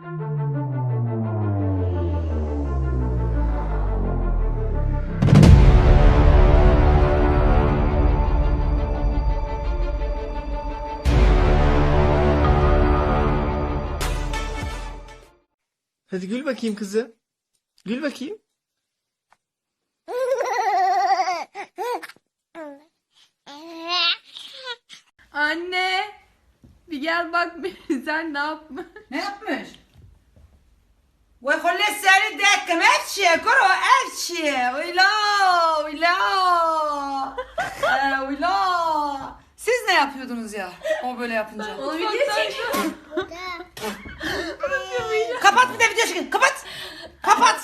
Hadi gül bakayım kızı. Gül bakayım. Anne. Bir gel bak sen ne yapma. Ne yapmış? Holle seni dekkem evçi, kuru evçi. Uyla, uyla. Ee, uyla. Siz ne yapıyordunuz ya? O böyle yapınca. Onu video çek. Kapat bir de video çekin. Kapat. Kapat.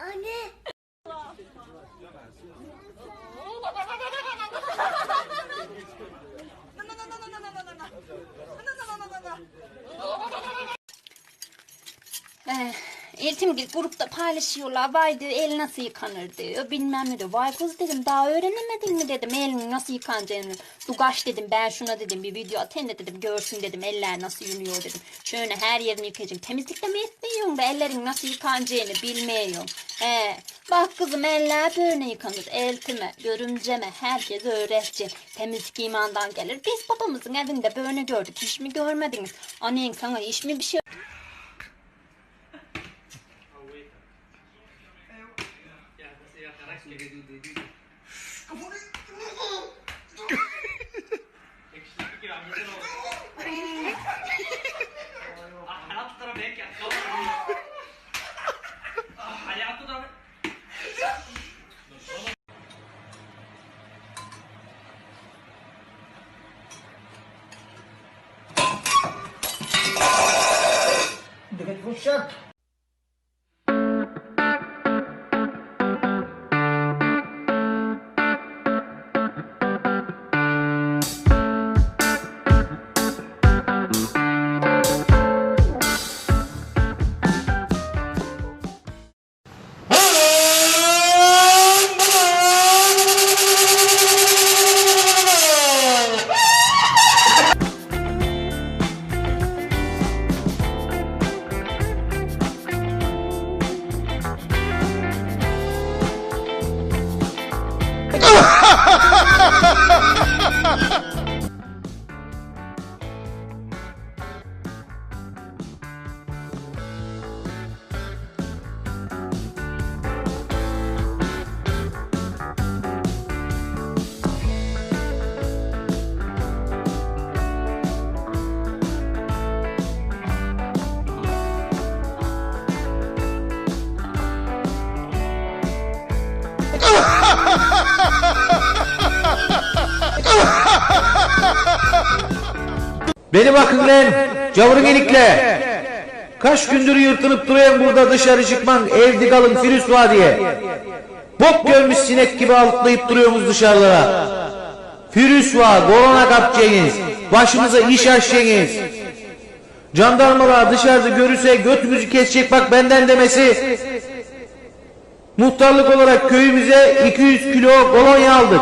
Eh, Eltim gibi grupta paylaşıyorlar. Vay diyor el nasıl yıkanır diyor. Bilmem ne diyor. Vay kız dedim daha öğrenemedin mi dedim. Elin nasıl yıkanacağını. Dugaş dedim ben şuna dedim bir video atayım da dedim. Görsün dedim eller nasıl yünüyor dedim. Şöyle her yerini yıkayacaksın. Temizlikte mi etmiyorsun da ellerin nasıl yıkanacağını bilmiyorum. He, bak kızım eller böyle yıkanır. Eltime, görümceme herkes öğretecek. Temizlik imandan gelir. Biz babamızın evinde böyle gördük. Hiç mi görmediniz? Annen sana hiç mi bir şey Look at the shot. Beni bakın lan cavırın elikle. Kaç gündür yırtınıp duruyorum burada dışarı çıkman evde kalın Firüz var diye. Bok görmüş sinek gibi alıklayıp duruyorsunuz dışarılara. Firüz var, korona kapacaksınız. Başımıza iş açacaksınız. Jandarmalar dışarıda görürse götümüzü kesecek bak benden demesi. Muhtarlık olarak köyümüze 200 kilo kolonya aldık.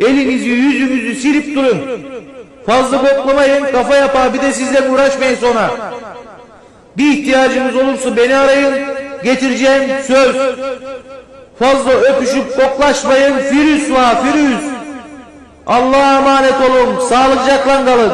Elinizi yüzünüzü silip durun. Fazla boklamayın kafa yapar bir de sizle uğraşmayın sonra. Bir ihtiyacınız olursa beni arayın getireceğim söz. Fazla öpüşüp koklaşmayın Firüz var Firüz. Allah'a emanet olun sağlıcakla kalın.